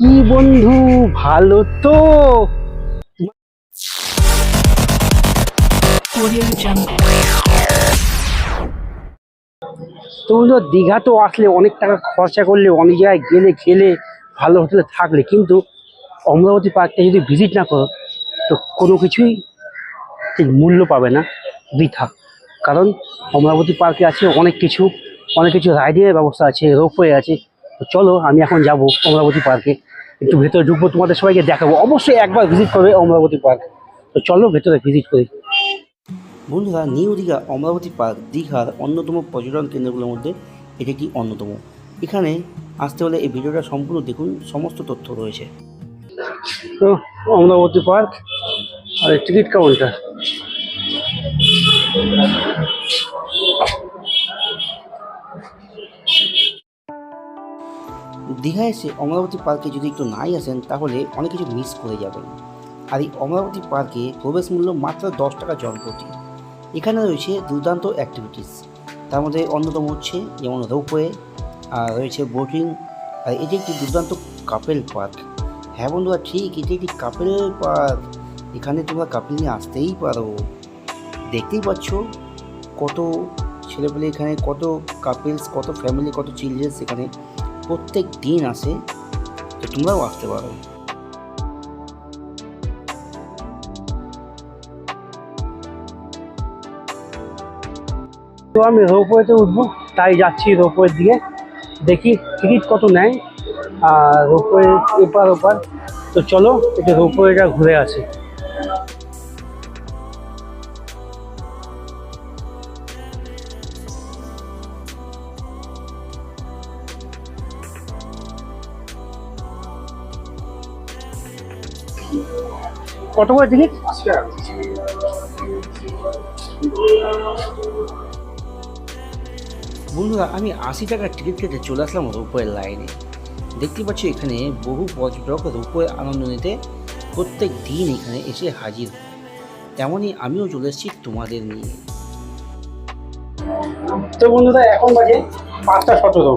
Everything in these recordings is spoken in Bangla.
কি বন্ধু ভালো তো? Audio তো বন্ধু দীঘা তো আসলে অনেক টাকা খরচা করলে অনেক জায়গায় গেলে খেলে ভালো হোটেলে থাকলে কিন্তু অমরাবতী পার্কটা যদি ভিজিট না করো তো কোনো কিছুই ঠিক মূল্য পাবে না বৃথা। কারণ অমরাবতী পার্কে আছে অনেক কিছু অনেক কিছু রাইডিংয়ের ব্যবস্থা আছে রোপওয়ে আছে তো চলো আমি এখন যাব অমরাবতী পার্কে একটু ভেতরে ঢুকবো তোমাদের সবাইকে দেখাবো। অবশ্যই একবার ভিজিট করবে অমরাবতী পার্ক তো চলো ভেতরে ভিজিট করি। বন্ধুরা নিউ দীঘা অমরাবতী পার্ক দীঘার অন্যতম পর্যটন কেন্দ্রগুলোর মধ্যে এটি একটি অন্যতম। এখানে আসতে হলে এই ভিডিওটা সম্পূর্ণ দেখুন সমস্ত তথ্য রয়েছে। তো অমরাবতী পার্ক আর টিকিট কাউন্টার দীঘা এসে অমরাবতী পার্কে যদি একটু নাই আসেন, তাহলে অনেক কিছু মিস করে যাবেন। আর এই অমরাবতী পার্কে প্রবেশ মূল্য মাত্র দশ টাকা জন প্রতি এখানে রয়েছে দুর্দান্ত অ্যাক্টিভিটিস তার মধ্যে অন্যতম হচ্ছে যেমন রোপওয়ে আর রয়েছে বোটিং আর এটি একটি দুর্দান্ত কাপেল পার্ক হ্যাঁ বন্ধুরা, ঠিক এটি একটি কাপেল পার্ক এখানে তোমরা কাপেল নিয়ে আসতেই পারো। দেখতেই পাচ্ছ কত ছেলেপেলে এখানে, কত কাপেলস কত ফ্যামিলি কত চিলড্রেন্স এখানে প্রত্যেক দিন আসে তো তোমরাও আসতে পারো। তো আমি রোপওয়েতে উঠবো, তাই যাচ্ছি রোপওয়ের দিকে। দেখি টিকিট কত নেয়, আর রোপওয়ে এপার ওপার। তো চলো একটু রোপওয়েটা ঘুরে আসি। কত করে টিকিট বন্ধুরা আমি আশি টাকার টিকিট কেটে চলে আসলাম রূপয়ের লাইনে। দেখতে পাচ্ছি এখানে বহু পর্যটক রূপয়ের আনন্দ নিতে প্রত্যেক দিন এখানে এসে হাজির। তেমনই আমিও চলে এসেছি তোমাদের নিয়ে। তো বন্ধুরা এখন বাজে পাঁচটা সতেরো।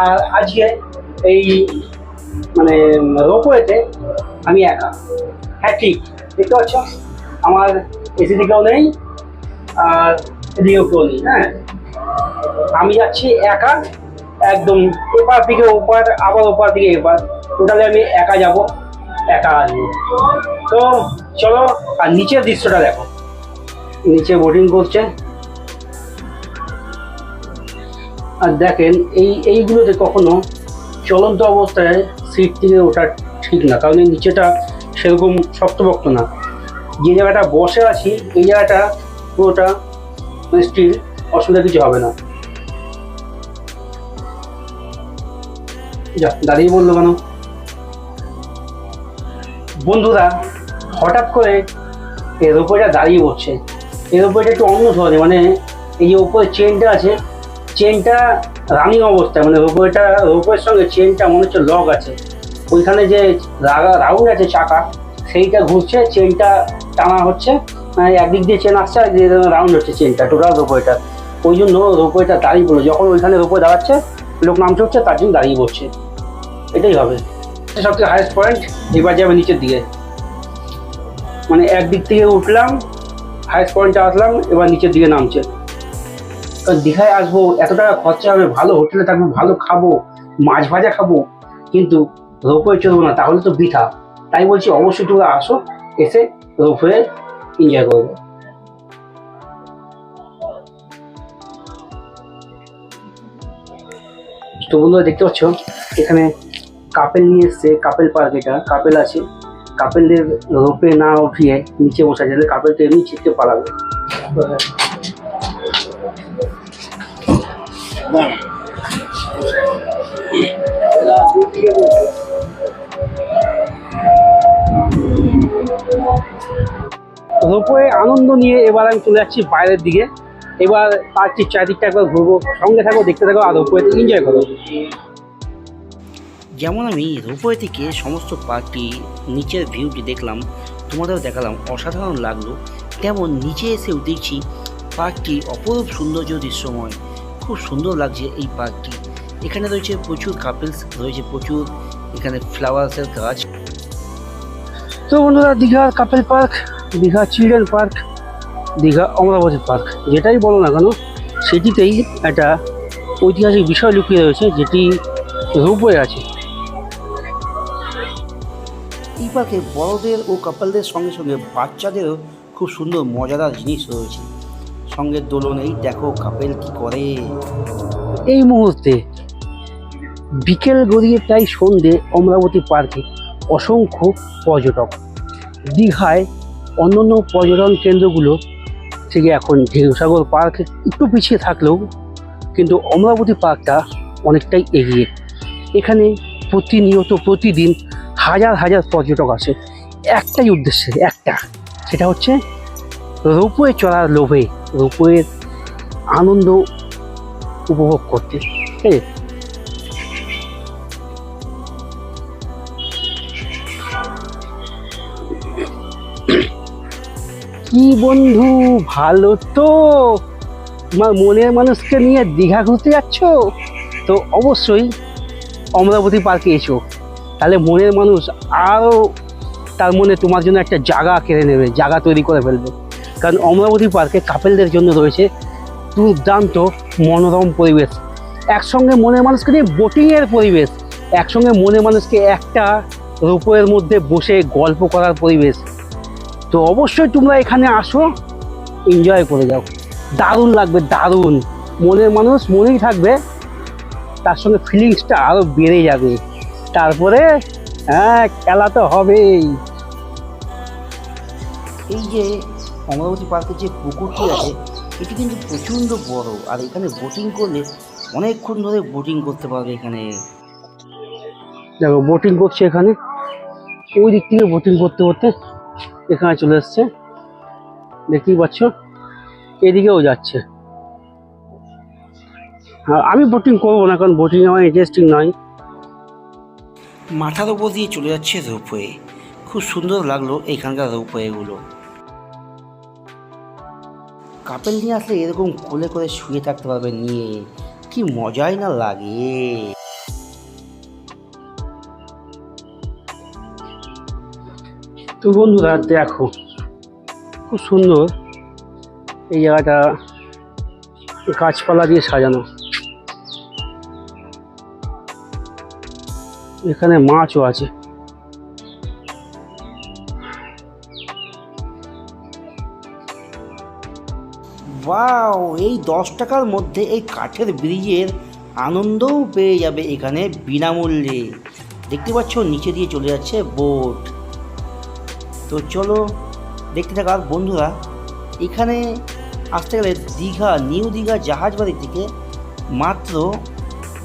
আর আজকে এই মানে রোপওয়েতে আমি একা। হ্যাঁ ঠিক। দেখতে পাচ্ছ? আমার এসি দিকেও নেই, আর এদিকেও কেউ নেই হ্যাঁ। আমি যাচ্ছি একা, একদম এপার থেকে ওপার, আবার ওপার থেকে এপার। টোটালি আমি একা যাব, একা আসব। তো চলো, আর নিচের দৃশ্যটা দেখো। নিচে বোটিং করছে। আর দেখেন, এই, এইগুলোতে কখনো চলন্ত অবস্থায় সিট থেকে ওঠা ঠিক না, কারণ এই নিচেটা সেরকম শক্তপোক্ত না। যে জায়গাটা বসে আছি, এই জায়গাটা পুরোটা স্টিল অসুবিধা কিছু হবে না। যা, দাঁড়িয়ে বলল কেন? বন্ধুরা, হঠাৎ করে এর উপরে দাঁড়িয়ে পড়ছে এর উপরে একটু অন্য ধরনের মানে এই যে উপরে চেনটা আছে চেনটা রানিং অবস্থায় মানে রোপওয়েটা রোপওয়ের সঙ্গে চেনটা মনে হচ্ছে লক আছে। ওইখানে যে রাগা রাউন্ড আছে চাকা, সেইটা ঘুরছে, চেনটা টানা হচ্ছে মানে একদিক দিয়ে চেন আসছে আর রাউন্ড হচ্ছে চেনটা, টোটাল রোপওয়েটা। ওই জন্য রোপওয়েটা দাঁড়িয়ে পড়ল। যখন ওইখানে রোপওয়ে দাঁড়াচ্ছে, লোক নামতে হচ্ছে, তার জন্য দাঁড়িয়ে পড়ছে। এটাই হবে। সবথেকে হাইয়েস্ট পয়েন্ট এবার যাবে নিচের দিকে। মানে একদিক থেকে উঠলাম হাইয়েস্ট পয়েন্টে আসলাম, এবার নিচের দিকে নামছে। দীঘায় আসব এত টাকা খরচা হবে, ভালো হোটেলে থাকব, ভালো খাব, মাছ ভাজা খাব, কিন্তু রোপওয়ে চলবো না, তাহলে তো বৃথা। তাই বলছি অবশ্যই তোমরা আসো, এসে রোপওয়ে এনজয় করবে তো বন্ধুরা দেখতে পাচ্ছ, এখানে কাপেল নিয়ে এসছে, কাপেল পার্ক এটা, কাপেল আছে। কাপেলদের রোপে না উঠিয়ে নিচে বসা যাবে, কাপেল তো এমনি ছিটকে পালাবে। রোপওয়ে আনন্দ নিয়ে এবার আমি চলে যাচ্ছি বাইরের দিকে। এবার পার্কটির চারিদিকটা একবার ঘুরবো, সঙ্গে থাকো, দেখতে থাকো, আর রোপওয়েতে এনজয় করো। যেমন আমি রূপওয়ে থেকে সমস্ত পার্কটি নিচের ভিউটি দেখলাম, তোমাদেরও দেখালাম, অসাধারণ লাগল। তেমন নিচে এসেও দেখছি পার্কটি অপরূপ সৌন্দর্য দৃশ্যময়। খুব সুন্দর লাগছে এই পার্কটি। এখানে রয়েছে প্রচুর কাপেলস রয়েছে প্রচুর, এখানে ফ্লাওয়ার্সের গাছ। তো বন্ধুরা Digha couple park Digha children park Digha Amarabati park যেটাই বলো না কেন সেটিতেই একটা ঐতিহাসিক বিষয় লুকিয়ে রয়েছে যেটি রূপে আছে। এই পার্কে বড়দের ও কাপলদের সঙ্গে সঙ্গে বাচ্চাদেরও খুব সুন্দর মজাদার জিনিস রয়েছে। সঙ্গে দোলন এই দেখো কাপেল কি করে। এই মুহূর্তে বিকেল গড়িয়ে প্রায় সন্ধে অমরাবতী পার্কে অসংখ্য পর্যটক। দীঘায় অন্যান্য পর্যটন কেন্দ্রগুলো থেকে এখন ঢেউসাগর পার্ক একটু পিছিয়ে থাকলেও কিন্তু অমরাবতী পার্কটা অনেকটাই এগিয়ে। এখানে প্রতিনিয়ত প্রতিদিন হাজার হাজার পর্যটক আসে। একটাই উদ্দেশ্যে, একটা। সেটা হচ্ছে রোপওয়ে চড়ার লোভে রোপওয়ের আনন্দ উপভোগ করতে। ঠিক আছে? কি বন্ধু, ভালো তো। তোমার মনের মানুষকে নিয়ে দীঘা ঘুরতে যাচ্ছ? তো অবশ্যই অমরাবতী পার্কে এসো। তাহলে মনের মানুষ আরও তার মনে তোমার জন্য একটা জায়গা কেড়ে নেবে জায়গা তৈরি করে ফেলবে। কারণ অমরাবতী পার্কে কাপেলদের জন্য রয়েছে দুর্দান্ত মনোরম পরিবেশ। একসঙ্গে মনের মানুষকে নিয়ে বোটিংয়ের পরিবেশ। একসঙ্গে মনের মানুষকে একটা রূপের মধ্যে বসে গল্প করার পরিবেশ। তো অবশ্যই তোমরা এখানে আসো এনজয় করে যাও। দারুণ লাগবে দারুণ। মনের মানুষ মনেই থাকবে তার সঙ্গে ফিলিংসটা আরও বেড়ে যাবে। তারপরে হ্যাঁ খেলা তো হবেই। এই যে অমরাবতী পার্কের যে পুকুরটি আছে এটি কিন্তু প্রচণ্ড বড়। আর এখানে বোটিং করলে অনেকক্ষণ ধরে বোটিং করতে পারবে এখানে। দেখো বোটিং করছে এখানে। ওই দিক থেকে বোটিং করতে করতে এখানে চলে এসছে। দেখতেই পাচ্ছ, এদিকেও যাচ্ছে। আমি বোটিং করব না, কারণ বোটিং আমার ইন্টারেস্টিং নয় মাথার উপর দিয়ে চলে যাচ্ছে রোপওয়ে। খুব সুন্দর লাগল এখানকার রোপওয়েগুলো। কাপেল নিয়ে আসলে এরকম কোলে করে শুয়ে থাকতে পারবে নিয়ে। কি মজাই না লাগে। তো বন্ধুরা, দেখো, খুব সুন্দর এই জায়গাটা গাছপালা দিয়ে সাজানো। এখানে মাছও আছে। ওয়াও, এই দশ টাকার মধ্যে এই কাঠের ব্রিজের আনন্দও পেয়ে যাবে এখানে বিনামূল্যে। দেখতে পাচ্ছ, নিচে দিয়ে চলে যাচ্ছে বোট। তো চলো দেখতে থাকার বন্ধুরা, এখানে আসতে গেলে দীঘা, নিউ দীঘা জাহাজবাড়ি থেকে মাত্র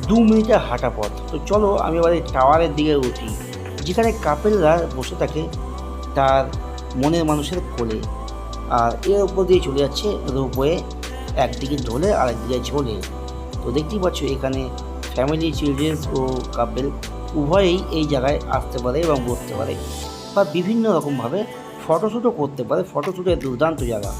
দু মিনিটের হাঁটা পথ। তো চলো আমি এবার টাওয়ারের দিকে উঠি, যেখানে কাপেলরা বসে থাকে তার মনের মানুষের কোলে। আর এর উপর দিয়ে চলে যাচ্ছে রোপওয়ে, একদিকে ঢোলে আর একদিকে ঝোলে। তো দেখতেই পাচ্ছ এখানে ফ্যামিলি চিলড্রেন্স ও কাপেল উভয়েই এই জায়গায় আসতে পারে এবং বসতে পারে। বা বিভিন্ন রকমভাবে ফটোশ্যুটও করতে পারে। ফটোশ্যুটের দুর্দান্ত জায়গা।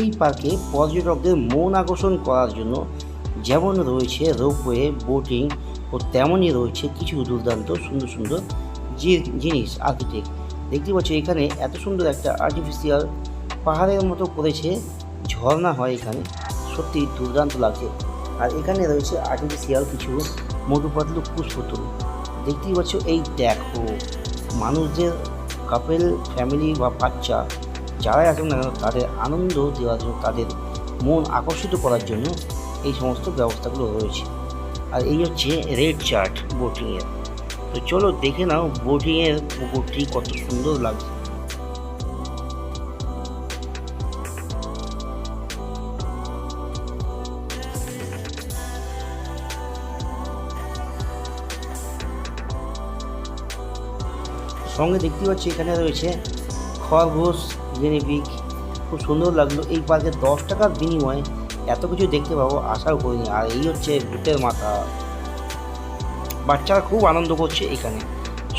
এই পার্কে পর্যটকদের মন আকর্ষণ করার জন্য যেমন রয়েছে রোপওয়ে, বোটিং ও তেমনই রয়েছে কিছু দুর্দান্ত সুন্দর সুন্দর জিনিস, আর্কিটেক্ট। দেখতে পাচ্ছ এখানে এত সুন্দর একটা আর্টিফিশিয়াল পাহাড়ের মতো করেছে, ঝর্ণা হয় এখানে, সত্যি দুর্দান্ত লাগছে। আর এখানে রয়েছে আর্টিফিশিয়াল কিছু মোটু পাতলু পুষ্পতুল দেখতেই পাচ্ছ, এই দেখো, মানুষদের কাপেল ফ্যামিলি বা বাচ্চা, যারাই আসুন না তাদের আনন্দ দেওয়ার জন্য, তাদের মন আকর্ষিত করার জন্য এই সমস্ত ব্যবস্থাগুলো রয়েছে। আর এই হচ্ছে রেড চার্ট বোটিংয়ের তো চলো দেখে নাও বোটিংয়ের পুকুরটি কত সুন্দর লাগছে। সঙ্গে দেখতে পাচ্ছি এখানে রয়েছে খরগোশ জেনেপিক খুব সুন্দর লাগল। এই পার্কে দশ টাকার বিনিময়ে এত কিছু দেখতে পাবো আশাও করিনি। আর এই হচ্ছে ভূতের মাথা। বাচ্চারা খুব আনন্দ করছে এখানে।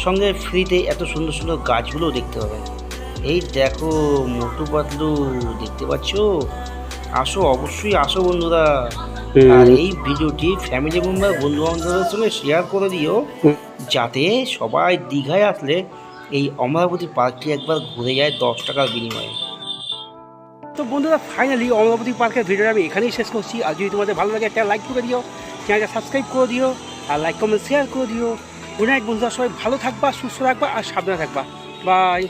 সঙ্গে ফ্রিতে এত সুন্দর সুন্দর গাছগুলোও দেখতে পাবেন এই দেখো মোটু পাতলু দেখতে পাচ্ছ? আসো অবশ্যই আসো বন্ধুরা। আর এই ভিডিওটি ফ্যামিলি মেম্বার বন্ধু বান্ধবের সঙ্গে শেয়ার করে দিও। যাতে সবাই দীঘায় আসলে এই অমরাবতী পার্কটি একবার ঘুরে যায় দশ টাকার বিনিময়ে। তো বন্ধুরা ফাইনালি অমরাবতী পার্কের ভিডিওটা আমি এখানেই শেষ করছি। আর যদি তোমাদের ভালো লাগে, একটা লাইক করে দিও চ্যানেলটা সাবস্ক্রাইব করে দিও, আর লাইক কমেন্ট শেয়ার করে দিও। অনেক বন্ধুরা, সবাই ভালো থাকবা, সুস্থ থাকবা, আর সাবধানে থাকবা। বাই